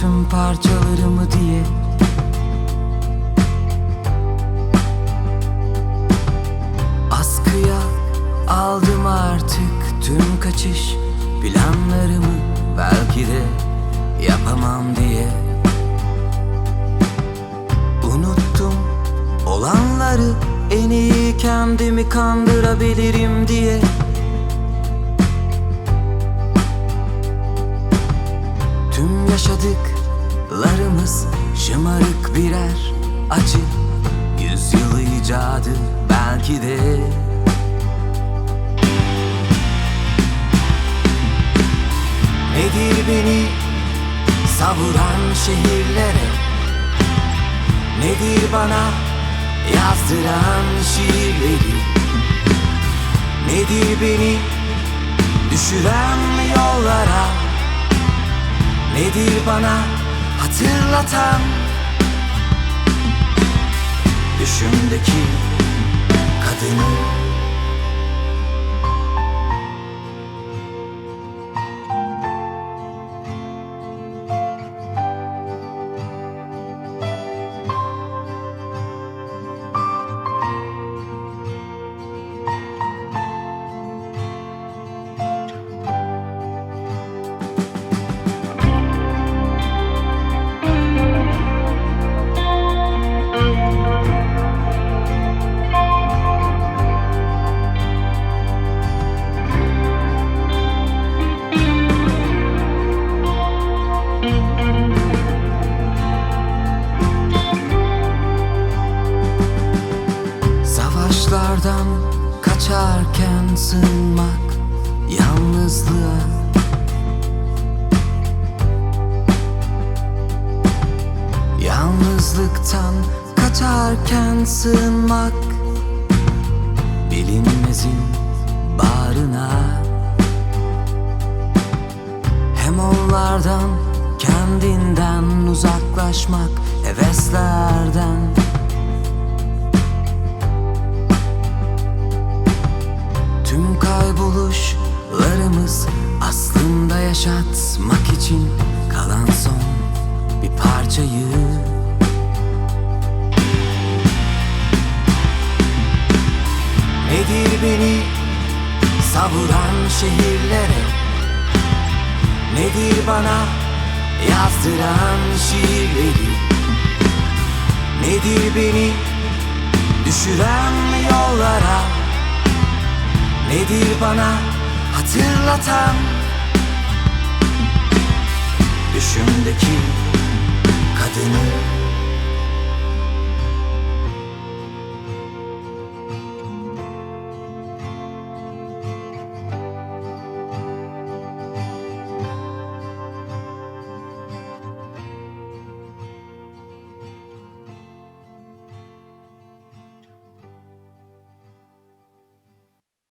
tüm parçalarımı diye. Askıya aldım artık tüm kaçış planlarımı. Belki de yapamam diye. Unuttum olanları en iyi kendimi kandırabilirim diye yaşadıklarımız şımarık birer acı. Yüzyılı icadı belki de. Nedir beni savuran şehirlere? Nedir bana yazdıran şiirleri? Nedir beni düşüren yollara Nedir bana hatırlatan? Düşümdeki kadını Savaşlardan kaçarken sığınmak yalnızlığa. Yalnızlıktan kaçarken sığınmak Bilinmezin bağrına. Hem onlardan kendinden uzaklaşmak Heveslerden parçayı. Nedir beni savuran şehirlere? Nedir bana yazdıran şiirleri? Nedir beni düşüren yollara? Nedir bana hatırlatan? Düşümdeki kadını